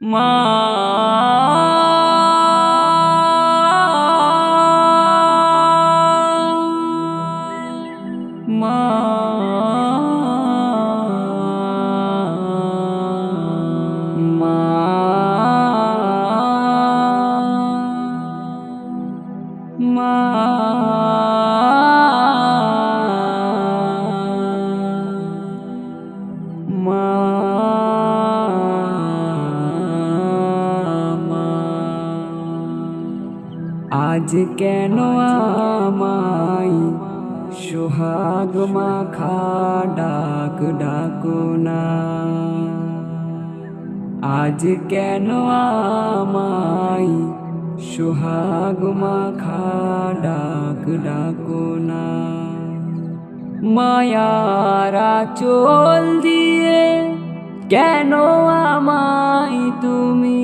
মা মা আজ কেন আমায় সোহাগ মাখা ডাক ডাকো না? আজ কেন আমায় সোহাগ মাখা ডাক ডাকো না? মায়ারা চোল দিয়ে কেন আমায় তুমি?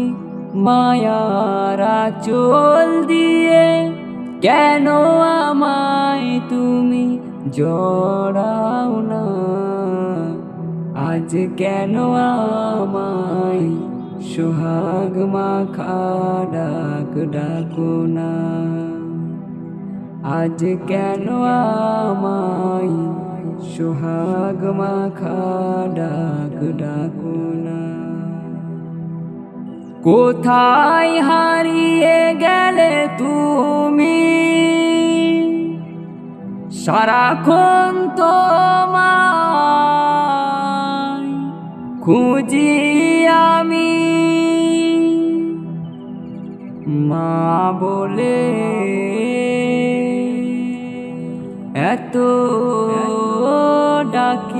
মায়ারা চোল দিয়ে কেন আমায় তুমি জড়াও না? আজ কেন আমায় সোহাগ মাখা ডাক ডাকো না? আজ কেন আমায় সোহাগ মাখা ডাক ডাকো না? কোথায় হারিয়ে গেলে তুমি? সারাক্ষণ তোমায় খুঁজি আমি। মা বলে এত ডাকি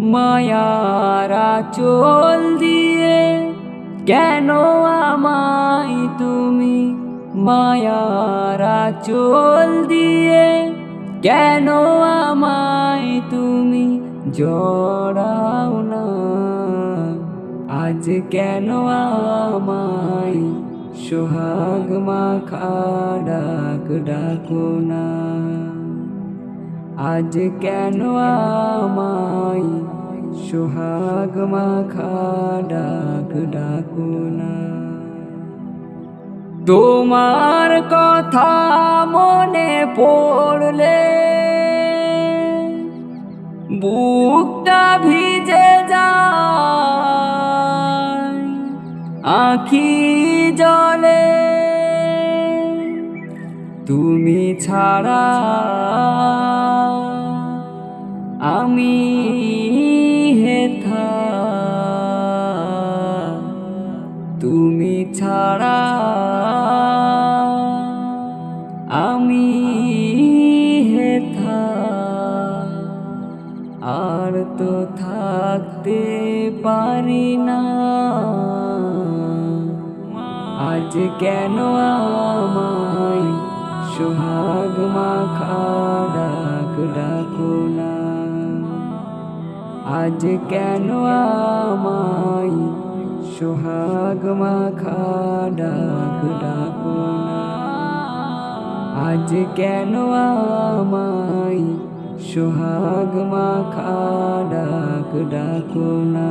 মায়ারা চোল দিয়ে, কেন আমায় তুমি মায়ারা চোল দিয়ে, কেন আমায় তুমি জড়াও না? আজ কেন আমায় সোহাগ মাখা ডাক ডাকো না? আজ কেন আমায় সোহাগ মাখা ডাক ডাকো না? তোমার কথা মনে পড়লে বুকটা ভিজে যায়, আখি জলে। তুমি ছাড়া আমি হেথা তুমি ছাড়া আমি হেথা আর তো থাকতে পারি না। আজ কেন আমায় সোহাগ মাখা আজ কেন আমাই সোহাগ মাখা ডাক ডাকো আজ কেন আমাই সোহাগ মাখা ডাক ডাকো না?